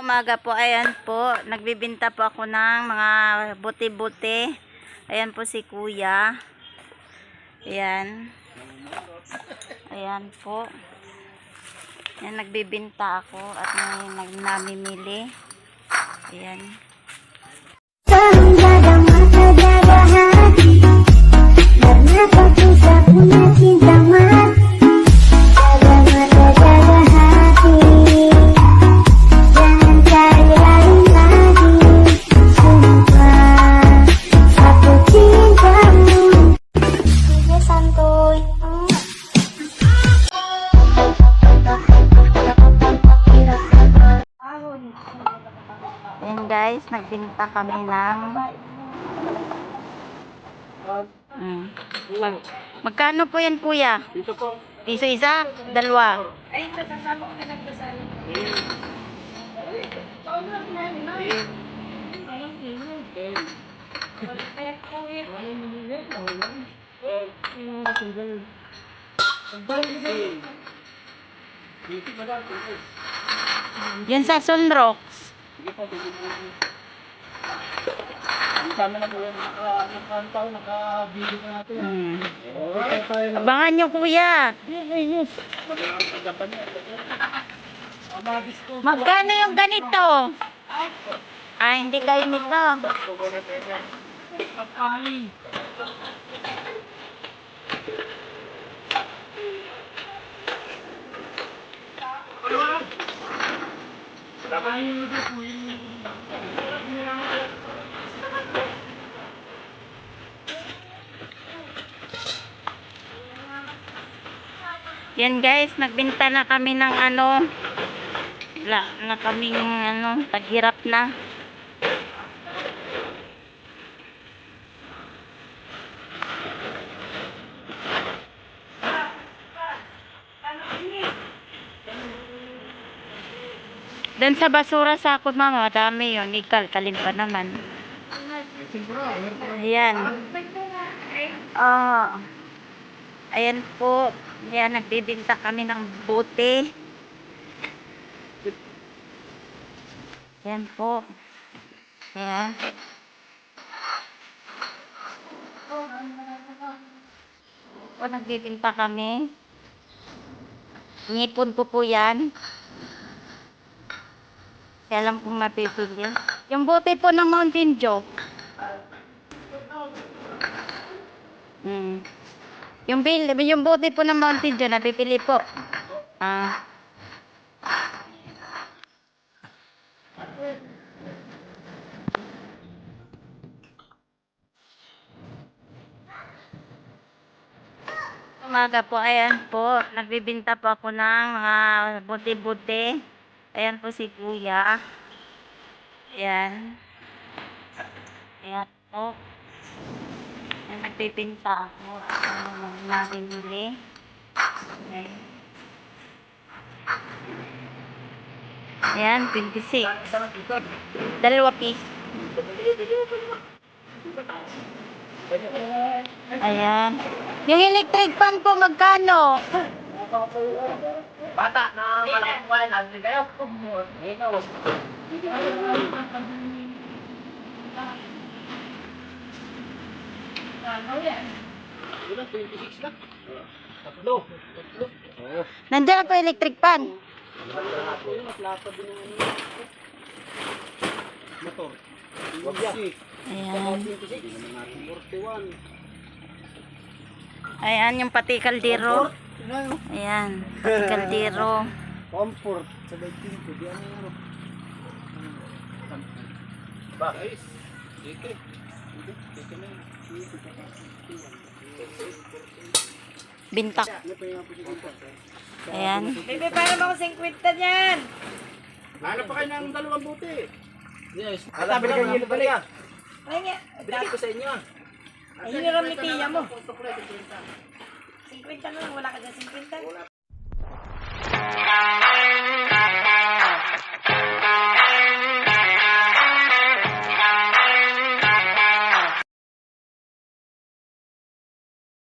Umaga po, ayan po, nagbibinta po ako ng mga buti-buti. Ayan po si kuya. Ayan. Ayan po. Ayan, nagbibinta ako at may namimili. Ayan. Ayan guys, nagbinta kami ng... Mm. Mag- magkano po yan kuya? Dito po. Piso isa? Dalawa? Dito ba lang? Yan sa Sunrocks. Sige po, sige po. Dami na po yan. Naka, naka, nakabili na natin. Mm. Tayo na. Abangan nyo kuya. Magkano yung ganito? Ay, hindi kayo nito. Kapali. Dapat yung ludo po yung... Yan guys, nagbinta na kami ng ano. Wala na kaming ano, taghirap na. Dan sa basura sa ako mama, dami yun. Ikal, talin pa naman. Ayan. Ah. Ayan po. Ayan, nagbibinta kami ng bote. Ayan po. Ayan. O, nagbibinta kami. Ngipon ko po yan. Kaya lang kung mapipili. Yung bote po ng Mountain Dew. Hmm. Yung bill, yung bote po ng Mountain Dew, napipili po. Ah. Umaga po, ayan po. Nagbibinta po ako ng mga buti-buti. Ayan po si Kuya. Ayan. Ayan po. Nagpipinta ako. Ano natin huli. Ayan. Ayan, 26. Dalawa piece. Ayan. Yung electric fan po, magkano? Bata na malaking kuwan, nandun kayo. Ikaw. Ilan? 26 na? Tatlo. Tatlo. Oo. Nandiyan po electric fan. Motor. Yan. Ayan. 41. Ayan yung pati kaldero. Ayan, pati kaldero. Comfort. Sa 19 ko. Di ano ano. Ba? Dito. Bintak. Ayan. Bebe, paano mo ako 50 niyan? Lalo pa kayo ng dalawang buti. Yes. Sabi na kayo balik. Ay nga. Binigay ko sa inyo. Ay, yun yung ramitiya mo. 50 na lang, wala ka dyan 50.